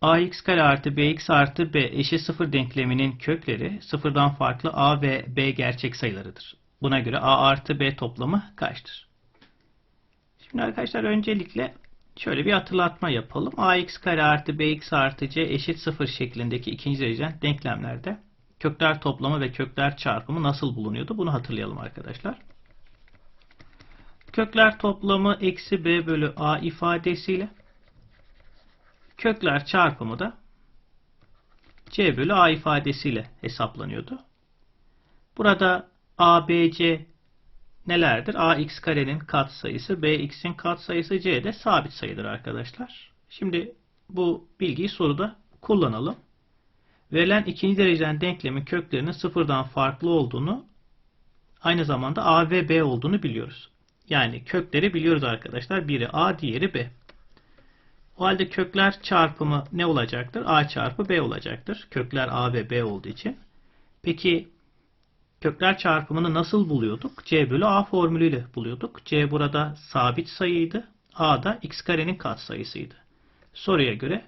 ax kare artı bx artı b eşit 0 denkleminin kökleri sıfırdan farklı a ve b gerçek sayılarıdır. Buna göre a artı b toplamı kaçtır? Şimdi arkadaşlar öncelikle şöyle bir hatırlatma yapalım. ax kare artı bx artı c eşit 0 şeklindeki ikinci dereceden denklemlerde kökler toplamı ve kökler çarpımı nasıl bulunuyordu? Bunu hatırlayalım arkadaşlar. Kökler toplamı eksi b bölü a ifadesiyle kökler çarpımı da c bölü a ifadesiyle hesaplanıyordu. Burada a, b, c nelerdir? ax karenin katsayısı, bx'in katsayısı, c de sabit sayıdır arkadaşlar. Şimdi bu bilgiyi soruda kullanalım. Verilen ikinci dereceden denklemin köklerinin sıfırdan farklı olduğunu aynı zamanda a ve b olduğunu biliyoruz. Yani kökleri biliyoruz arkadaşlar. Biri a, diğeri b. O halde kökler çarpımı ne olacaktır? a çarpı b olacaktır. Kökler a ve b olduğu için. Peki kökler çarpımını nasıl buluyorduk? c bölü a formülüyle buluyorduk. c burada sabit sayıydı. a da x karenin katsayısıydı. Soruya göre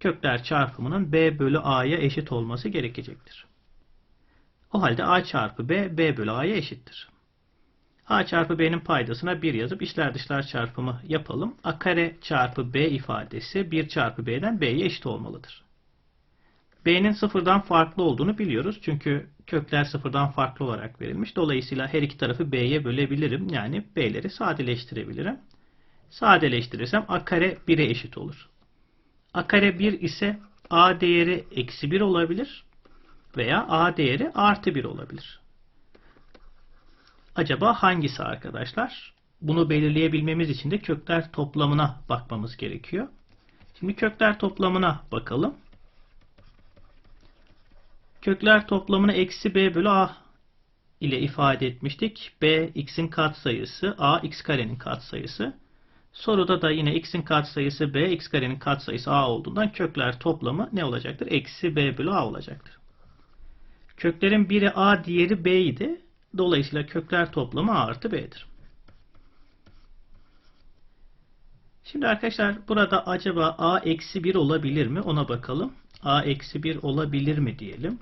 kökler çarpımının b bölü a'ya eşit olması gerekecektir. O halde a çarpı b, b bölü a'ya eşittir. A çarpı b'nin paydasına 1 yazıp içler dışlar çarpımı yapalım. a kare çarpı b ifadesi 1 çarpı b'den b'ye eşit olmalıdır. b'nin sıfırdan farklı olduğunu biliyoruz. Çünkü kökler sıfırdan farklı olarak verilmiş. Dolayısıyla her iki tarafı b'ye bölebilirim. Yani b'leri sadeleştirebilirim. Sadeleştirirsem a kare 1'e eşit olur. a kare 1 ise a değeri eksi 1 olabilir veya a değeri artı 1 olabilir. Acaba hangisi arkadaşlar? Bunu belirleyebilmemiz için de kökler toplamına bakmamız gerekiyor. Şimdi kökler toplamına bakalım. Kökler toplamını eksi b bölü a ile ifade etmiştik. b x'in katsayısı, a x karenin katsayısı. Soruda da yine x'in katsayısı b, x karenin katsayısı a olduğundan kökler toplamı ne olacaktır? Eksi b bölü a olacaktır. Köklerin biri a, diğeri b idi. Dolayısıyla kökler toplamı a artı b'dir. Şimdi arkadaşlar burada acaba a eksi 1 olabilir mi? Ona bakalım. a eksi 1 olabilir mi diyelim.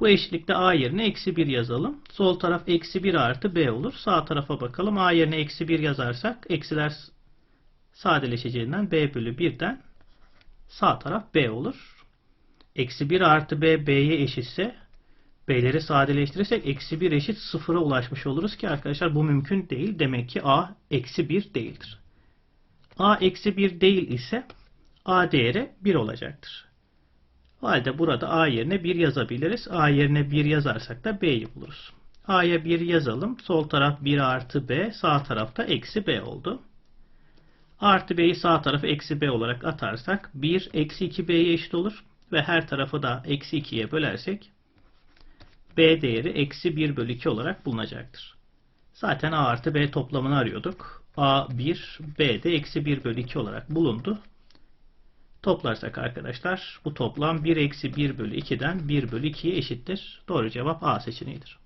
Bu eşitlikte a yerine eksi 1 yazalım. Sol taraf eksi 1 artı b olur. Sağ tarafa bakalım. a yerine eksi 1 yazarsak eksiler sadeleşeceğinden b bölü 1'den sağ taraf b olur. Eksi 1 artı b b'ye eşitse b'leri sadeleştirirsek eksi 1 eşit 0'a ulaşmış oluruz ki arkadaşlar bu mümkün değil. Demek ki a eksi 1 değildir. a eksi 1 değil ise a değeri 1 olacaktır. O halde burada a yerine 1 yazabiliriz. a yerine 1 yazarsak da b'yi buluruz. a'ya 1 yazalım. Sol taraf 1 artı b, sağ tarafta eksi b oldu. Artı b'yi sağ tarafa eksi b olarak atarsak 1 eksi 2 b'ye eşit olur. Ve her tarafı da eksi 2'ye bölersek b değeri eksi 1 bölü 2 olarak bulunacaktır. Zaten a artı b toplamını arıyorduk. a 1, b de eksi 1 bölü 2 olarak bulundu. Toplarsak arkadaşlar bu toplam 1 eksi 1 bölü 2'den 1 bölü 2'ye eşittir. Doğru cevap A seçeneğidir.